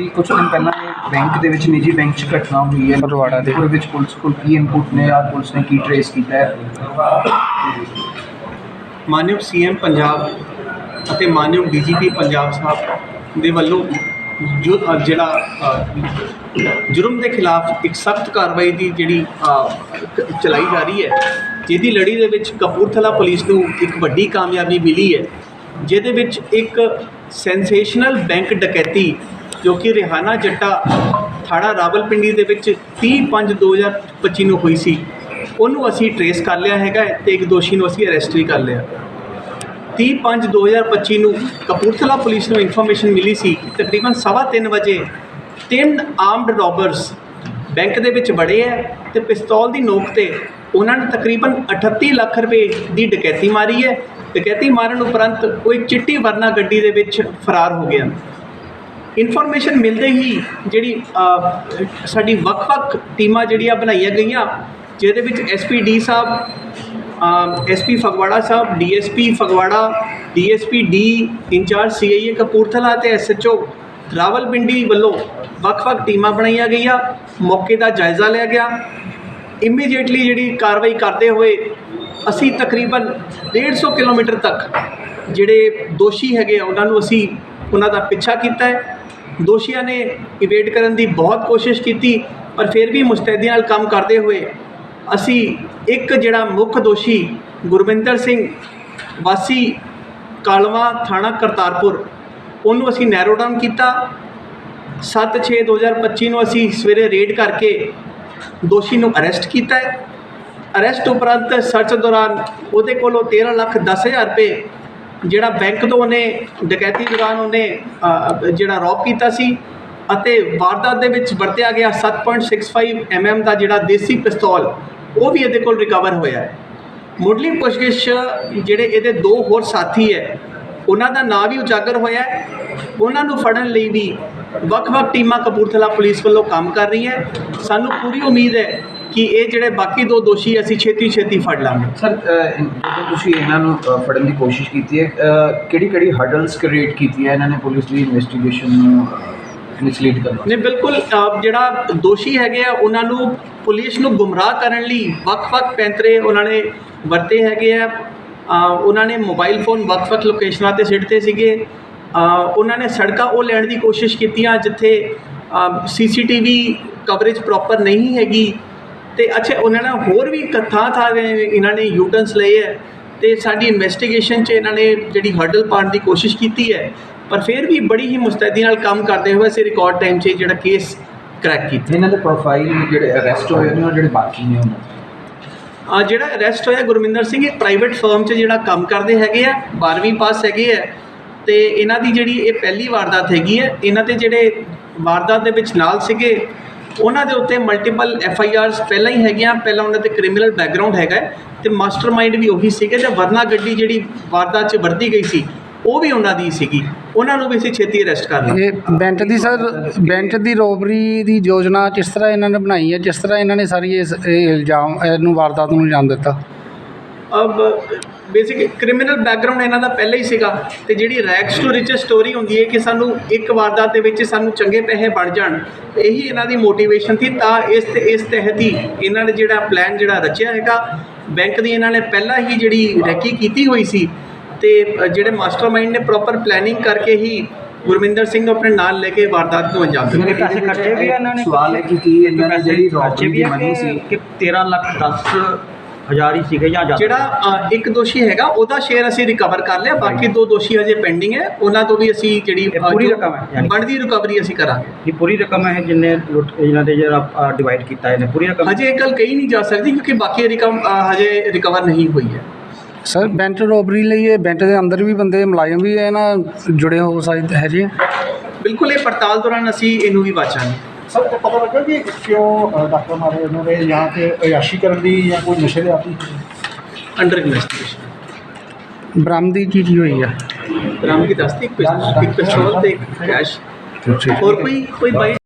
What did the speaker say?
ਜੀ ਕੁਝ ਦਿਨ ਪਹਿਲਾਂ ਬੈਂਕ ਦੇ ਵਿੱਚ ਨਿੱਜੀ ਬੈਂਕ 'ਚ ਘਟਨਾ ਹੋਈ ਹੈ ਫਗਵਾੜਾ ਦੇ। ਉਹਦੇ ਵਿੱਚ ਪੁਲਿਸ ਕੋਲ ਕੀ ਇਨਪੁਟ ਨੇ ਆ ਪੁਲਿਸ ਨੇ ਕੀ ਟਰੇਸ ਕੀਤਾ ਹੈ ਮਾਨਯੋਗ ਸੀਐਮ ਪੰਜਾਬ ਅਤੇ ਮਾਨਯੋਗ ਡੀਜੀਪੀ ਪੰਜਾਬ ਸਾਹਿਬ ਦੇ ਵੱਲੋਂ ਜੋ ਅ, ਜਿਹੜਾ ਅ, ਜੁਰਮ ਦੇ ਖਿਲਾਫ ਇੱਕ ਸਖਤ ਕਾਰਵਾਈ ਦੀ ਜਿਹੜੀ ਅ, ਕ- ਚਲਾਈ ਜਾ ਰਹੀ ਹੈ ਜਿਹਦੀ ਲੜੀ ਦੇ ਵਿੱਚ ਕਪੂਰਥਲਾ ਪੁਲਿਸ ਨੂੰ ਇੱਕ ਵੱਡੀ ਕਾਮਯਾਬੀ ਮਿਲੀ ਹੈ ਜਿਹਦੇ ਵਿੱਚ ਇੱਕ ਸੈਂਸੇਸ਼ਨਲ ਬੈਂਕ ਡਕੈਤੀ ਜੋ ਕਿ ਰਿਹਾਨਾ ਜੱਟਾ ਥਾਣਾ ਰਾਵਲਪਿੰਡੀ ਦੇ ਵਿੱਚ 30/5/2025 ਨੂੰ ਹੋਈ ਸੀ। ਉਹਨੂੰ ਅਸੀਂ ਟਰੇਸ ਕਰ ਲਿਆ ਹੈਗਾ ਹੈ ਤੇ ਇੱਕ ਦੋਸ਼ੀ ਨੂੰ ਅਸੀਂ ਅਰੈਸਟ ਵੀ ਕਰ ਲਿਆ। 30/5/2025 ਨੂੰ ਕਪੂਰਥਲਾ ਪੁਲਿਸ ਨੂੰ ਇਨਫੋਰਮੇਸ਼ਨ ਮਿਲੀ ਸੀ। ਕਿ ਤਕਰੀਬਨ 3:30 ਵਜੇ ਤਿੰਨ ਆਰਮਡ ਰੋਬਰਸ ਬੈਂਕ ਦੇ ਵਿੱਚ ਵੜੇ ਹੈ ਤੇ ਪਿਸਤੌਲ ਦੀ ਨੋਕ ਤੇ ਉਹਨਾਂ ਨੇ ਤਕਰੀਬਨ 38 ਲੱਖ ਰੁਪਏ ਦੀ ਡਕੈਤੀ ਮਾਰੀ ਹੈ। ਡਕੈਤੀ ਮਾਰਨ ਉਪਰੰਤ ਉਹ ਇੱਕ ਚਿੱਟੀ ਵਰਨਾ ਗੱਡੀ ਦੇ ਵਿੱਚ ਫਰਾਰ ਹੋ ਗਿਆ। ਇਨਫੋਰਮੇਸ਼ਨ ਮਿਲਦੇ ਹੀ ਜਿਹੜੀ ਸਾਡੀ ਵੱਖ-ਵੱਖ ਟੀਮਾਂ ਜਿਹੜੀਆਂ ਬਣਾਈਆਂ ਗਈਆਂ, ਜਿਹਦੇ ਵਿੱਚ ਐਸਪੀ ਡੀ ਸਾਹਿਬ SP Phagwara Sahib DSP Phagwara DSP D, in charge CIA Kapurthala ਤੇ ਐਸਐਚਓ ਰਾਵਲਪਿੰਡੀ ਵੱਲੋਂ ਵੱਖ-ਵੱਖ ਟੀਮਾਂ ਬਣਾਈਆਂ ਗਈਆਂ, ਮੌਕੇ ਦਾ ਜਾਇਜ਼ਾ ਲਿਆ ਗਿਆ। ਇਮੀਡੀਏਟਲੀ ਜਿਹੜੀ ਕਾਰਵਾਈ ਕਰਦੇ ਹੋਏ ਅਸੀਂ ਤਕਰੀਬਨ 150 ਕਿਲੋਮੀਟਰ ਤੱਕ ਜਿਹੜੇ ਦੋਸ਼ੀ ਹੈਗੇ ਆ, ਉਹਨਾਂ ਨੂੰ ਅਸੀਂ ਉਹਨਾਂ ਦਾ ਪਿੱਛਾ ਕੀਤਾ ਹੈ। ਦੋਸ਼ੀਆਂ ਨੇ ਇਵੇਟ ਕਰਨ ਦੀ ਬਹੁਤ ਕੋਸ਼ਿਸ਼ ਕੀਤੀ, ਪਰ ਫਿਰ ਵੀ ਮੁਸਤੈਦੀ ਨਾਲ ਕੰਮ ਕਰਦੇ ਹੋਏ ਅਸੀਂ ਇੱਕ ਜਿਹੜਾ ਮੁੱਖ ਦੋਸ਼ੀ ਗੁਰਵਿੰਦਰ ਸਿੰਘ ਵਾਸੀ ਕਾਲਵਾ ਥਾਣਾ ਕਰਤਾਰਪੁਰ, ਉਹਨੂੰ ਅਸੀਂ ਨੈਰੋ ਡਾਊਨ ਕੀਤਾ। 7/6/2025 ਨੂੰ ਅਸੀਂ ਸਵੇਰੇ ਰੇਡ ਕਰਕੇ ਦੋਸ਼ੀ ਨੂੰ ਅਰੈਸਟ ਕੀਤਾ ਹੈ। ਅਰੈਸਟ ਉਪਰੰਤ ਸਰਚ ਦੌਰਾਨ ਉਹਦੇ ਕੋਲੋਂ 13 ਲੱਖ 10 ਹਜ਼ਾਰ ਰੁਪਏ ਜਿਹੜਾ ਬੈਂਕ ਤੋਂ ਉਹਨੇ ਡਕੈਤੀ ਦੌਰਾਨ ਉਹਨੇ ਜਿਹੜਾ ਰੌਬ ਕੀਤਾ ਸੀ ਅਤੇ ਵਾਰਦਾਤ ਦੇ ਵਿੱਚ ਵਰਤਿਆ ਗਿਆ 7.65 mm ਦਾ ਜਿਹੜਾ ਦੇਸੀ ਪਿਸਤੌਲ, ਉਹ ਵੀ ਇਹਦੇ ਕੋਲ ਰਿਕਵਰ ਹੋਇਆ ਹੈ। ਮੁੱਢਲੀ ਪੁੱਛਗਿੱਛ ਜਿਹੜੇ ਇਹਦੇ ਦੋ ਹੋਰ ਸਾਥੀ ਹੈ, ਉਹਨਾਂ ਦਾ ਨਾਂ ਵੀ ਉਜਾਗਰ ਹੋਇਆ ਹੈ। ਉਹਨਾਂ ਨੂੰ ਫੜਨ ਲਈ ਵੀ ਵੱਖ-ਵੱਖ ਟੀਮਾਂ ਕਪੂਰਥਲਾ ਪੁਲਿਸ ਵੱਲੋਂ ਕੰਮ ਕਰ ਰਹੀ ਹੈ। ਸਾਨੂੰ ਪੂਰੀ ਉਮੀਦ ਹੈ ਕਿ ਇਹ ਜਿਹੜੇ ਬਾਕੀ ਦੋ ਦੋਸ਼ੀ ਅਸੀਂ ਛੇਤੀ ਛੇਤੀ ਫੜ ਲਾਂਗੇ। ਸਰ ਜਦੋਂ ਤੁਸੀਂ ਇਹਨਾਂ ਨੂੰ ਫੜਨ ਦੀ ਕੋਸ਼ਿਸ਼ ਕੀਤੀ ਹੈ ਕਿਹੜੀ ਕਿਹੜੀ ਹਰਡਲਸ ਕ੍ਰੀਏਟ ਕੀਤੀਆਂ ਇਹਨਾਂ ਨੇ ਪੁਲਿਸ ਦੀ ਇਨਵੈਸਟੀਗੇਸ਼ਨ ਨੂੰ ਮਿਸਲੀਡ ਕਰਨ ਨੇ ਬਿਲਕੁਲ ਜਿਹੜਾ ਦੋਸ਼ੀ ਹੈਗੇ ਆ ਉਹਨਾਂ ਨੂੰ ਪੁਲਿਸ ਨੂੰ ਗੁੰਮਰਾਹ ਕਰਨ ਲਈ ਵੱਖ-ਵੱਖ ਪੈਂਤਰੇ ਉਹਨਾਂ ਨੇ ਵਰਤੇ ਹੈਗੇ ਆ। ਉਹਨਾਂ ਨੇ ਮੋਬਾਈਲ ਫੋਨ ਵੱਖ-ਵੱਖ ਲੋਕੇਸ਼ਨਾਂ ਤੇ ਸਿੱਟਦੇ ਸੀਗੇ। ਉਹਨਾਂ ਨੇ ਸੜਕਾਂ ਉਹ ਲੈਣ ਦੀ ਕੋਸ਼ਿਸ਼ ਕੀਤੀਆਂ ਜਿੱਥੇ ਸੀਸੀਟੀਵੀ ਕਵਰੇਜ ਪ੍ਰੋਪਰ ਨਹੀਂ ਹੈਗੀ। ਤੇ ਅੱਛਾ ਉਹਨਾਂ ਨੇ ਹੋਰ ਵੀ ਕ- ਥਾਂ ਇਹਨਾਂ ਨੇ ਯੂਟਰਨਸ ਲਏ ਹੈ ਤੇ ਸਾਡੀ ਇਨਵੈਸਟੀਗੇਸ਼ਨ 'ਚ ਇਹਨਾਂ ਨੇ ਜਿਹੜੀ ਹਰਡਲ ਪਾਉਣ ਦੀ ਕੋਸ਼ਿਸ਼ ਕੀਤੀ ਹੈ ਪਰ ਫਿਰ ਵੀ ਬੜੀ ਹੀ ਮੁਸਤੈਦੀ ਨਾਲ ਕੰਮ ਕਰਦੇ ਹੋਏ ਅਸੀਂ ਰਿਕਾਰਡ ਟਾਈਮ 'ਚ ਜਿਹੜਾ ਕੇਸ ਕਰੈਕ ਕੀਤਾ। ਇਹਨਾਂ ਦੇ ਪ੍ਰੋਫਾਈਲ ਜਿਹੜੇ ਅਰੈਸਟ ਹੋਏ ਨੇ ਉਹ ਜਿਹੜੇ ਬਾਕੀ ਨੇ ਉਹਨਾਂ ਆ ਜਿਹੜਾ ਅਰੈਸਟ ਹੋਇਆ ਗੁਰਮਿੰਦਰ ਸਿੰਘ ਇੱਕ ਪ੍ਰਾਈਵੇਟ ਫਰਮ 'ਚ ਜਿਹੜਾ ਕੰਮ ਕਰਦੇ ਹੈਗੇ ਆ 12ਵੀਂ ਪਾਸ ਹੈਗੇ ਆ ਤੇ ਇਹਨਾਂ ਦੀ ਜਿਹੜੀ ਇਹ ਪਹਿਲੀ ਵਾਰਦਾਤ ਹੈਗੀ ਹੈ ਇਹਨਾਂ ਤੇ ਜਿਹੜੇ ਵਾਰਦਾਤ ਦੇ ਵਿੱਚ ਨਾਲ ਸੀਗੇ ਉਹਨਾਂ ਦੇ ਉੱਤੇ ਮਲਟੀਪਲ ਐਫ ਆਈ ਆਰਸ ਪਹਿਲਾਂ ਹੀ ਹੈਗੀਆਂ, ਪਹਿਲਾਂ ਉਹਨਾਂ ਤੇ ਕ੍ਰਿਮੀਨਲ ਬੈਕਗ੍ਰਾਉਂਡ ਹੈਗਾ ਹੈ ਤੇ ਮਾਸਟਰਮਾਈਂਡ ਵੀ ਉਹੀ ਸੀਗੇ ਤੇ ਵਰਨਾ ਗੱਡੀ ਜਿਹੜੀ ਵਾਰਦਾਤ 'ਚ ਵਰਤੀ ਗਈ ਸੀ, ਉਹ ਵੀ ਉਹਨਾਂ ਦੀ ਸੀਗੀ। ਉਹਨਾਂ ਨੂੰ ਵੀ ਅਸੀਂ ਛੇਤੀ ਅਰੈਸਟ ਕਰ ਲਾਂਗੇ। ਇਹ ਬੈਂਕ ਦੀ ਸਰ, ਬੈਂਟ ਦੀ ਰੋਬਰੀ ਦੀ ਯੋਜਨਾ ਕਿਸ ਤਰ੍ਹਾਂ ਇਹਨਾਂ ਨੇ ਬਣਾਈ ਹੈ, ਜਿਸ ਤਰ੍ਹਾਂ ਇਹਨਾਂ ਨੇ ਸਾਰੀ ਇਸ, ਇਹ ਇਲਜ਼ਾਮ, ਇਹਨੂੰ ਵਾਰਦਾਤ ਨੂੰ ਅੰਜਾਮ ਦਿੱਤਾ? ਬੇਸਿਕ ਕ੍ਰਿਮੀਨਲ ਬੈਕਗ੍ਰਾਉਂਡ ਇਹਨਾਂ ਦਾ ਪਹਿਲਾਂ ਹੀ ਸੀਗਾ ਤੇ ਜਿਹੜੀ ਰੈਕਸ ਟੂ ਰਿਚਸ ਸਟੋਰੀ ਹੁੰਦੀ ਹੈ ਕਿ ਸਾਨੂੰ ਇੱਕ ਵਾਰਦਾਤ ਦੇ ਵਿੱਚ ਸਾਨੂੰ ਚੰਗੇ ਪੈਸੇ ਬਣ ਜਾਣ ਇਹੀ ਇਹਨਾਂ ਦੀ ਮੋਟੀਵੇਸ਼ਨ ਸੀ ਤਾਂ ਇਸ ਤੇ ਇਸ ਤਹਿਤ ਹੀ ਇਹਨਾਂ ਨੇ ਜਿਹੜਾ ਪਲਾਨ ਜਿਹੜਾ ਰਚਿਆ ਹੈਗਾ ਬੈਂਕ ਦੀ ਇਹਨਾਂ ਨੇ ਪਹਿਲਾਂ ਹੀ ਜਿਹੜੀ ਰੈਕੀ ਕੀਤੀ ਹੋਈ ਸੀ ਤੇ ਜਿਹੜੇ ਮਾਸਟਰਮਾਈਂਡ ਨੇ ਪ੍ਰੋਪਰ ਪਲੈਨਿੰਗ ਕਰਕੇ ਹੀ ਗੁਰਮਿੰਦਰ ਸਿੰਘ ਨੂੰ ਆਪਣੇ ਨਾਲ ਲੈ ਕੇ ਵਾਰਦਾਤ ਨੂੰ ਅੰਜਾਮ ਦਿੱਤਾ। ਪੈਸੇ ਕੱਟੇ ਵੀ ਇਹਨਾਂ ਨੇ ਸਵਾਲ ਹੈ ਕਿ ਕੀ ਇਹਨਾਂ ਨੇ ਜਿਹੜੀ ਰੌਬਰੀ ਦੀ ਮਨੀ ਸੀ? ਕਿ 13 ਲੱਖ 10 ਹਜ਼ਾਰ ਹੀ ਸੀਗੇ ਜਾਂ ਜ਼ਿਆਦਾ। ਜਿਹੜਾ ਅ, ਇੱਕ ਦੋਸ਼ੀ ਹੈਗਾ ਉਹਦਾ ਸ਼ੇਅਰ ਅਸੀਂ ਰਿਕਵਰ ਕਰ ਲਿਆ ਬਾਕੀ ਦੋ ਦੋਸ਼ੀ ਹਜੇ ਪੈਂਡਿੰਗ ਹੈ ਉਹਨਾਂ ਤੋਂ ਵੀ ਅਸੀਂ ਜਿਹੜੀ ਇਹ ਅ, ਪੂਰੀ ਜੋ ਰਕਮ ਹੈ ਯਾਨੀ? ਬਣਦੀ ਰਿਕਵਰੀ ਅਸੀਂ ਕਰਾਂਗੇ। ਇਹ ਪੂਰੀ ਰਕਮ ਹੈ ਜਿੰਨੇ ਲੁੱਟ ਇਹਨਾਂ ਦੇ ਜਿਹੜਾ ਡਿਵਾਈਡ ਕੀਤਾ ਇਹਨੇ ਪੂਰੀ ਰਕਮ। ਹਜੇ ਇਹ ਗੱਲ ਕਹੀ ਨਹੀਂ ਜਾ ਸਕਦੀ ਕਿਉਂਕਿ ਬਾਕੀ ਰਕਮ ਅ, ਹਜੇ ਰਿਕਵਰ ਨਹੀਂ ਹੋਈ ਹੈ। ਸਰ ਬੈਂਕ ਰੋਬਰੀ ਲਈ ਇਹ ਬੈਂਕ ਦੇ ਅੰਦਰ ਵੀ ਬੰਦੇ ਮੁਲਾਜ਼ਮ ਵੀ ਇਹ ਨਾ ਜੁੜੇ ਹੋ ਸਕਦੇ ਹੈ ਜੀ ਬਿਲਕੁਲ ਇਹ ਪੜਤਾਲ ਦੌਰਾਨ ਅਸੀਂ ਇਹਨੂੰ ਵੀ ਬਾਚਾਂਗੇ ਸਰ ਇਹ ਪਤਾ ਲੱਗਾ ਕਿ ਕਿਉਂ ਡਾਕਟਰ ਮਾਰੇ ਉਹਨਾਂ ਨੇ ਜਾਂ ਤੇ ਅਯਾਸ਼ੀ ਕਰਨ ਦੀ ਜਾਂ ਕੋਈ ਨਸ਼ੇ ਦੇ ਆਦੀ। ਅੰਡਰ ਇਨਵੈਸਟੀਗੇਸ਼ਨ ਬਰਾਮਦੀ ਕੀ ਕੀ ਹੋਈ ਆ? ਰਾਮ ਕੀ ਦੱਸਤੀ ਇੱਕ ਪਿਸਤੌਲ ਤੇ ਇੱਕ ਕੈਸ਼। ਹੋਰ ਕੋਈ ਕੋਈ ਬਾਈ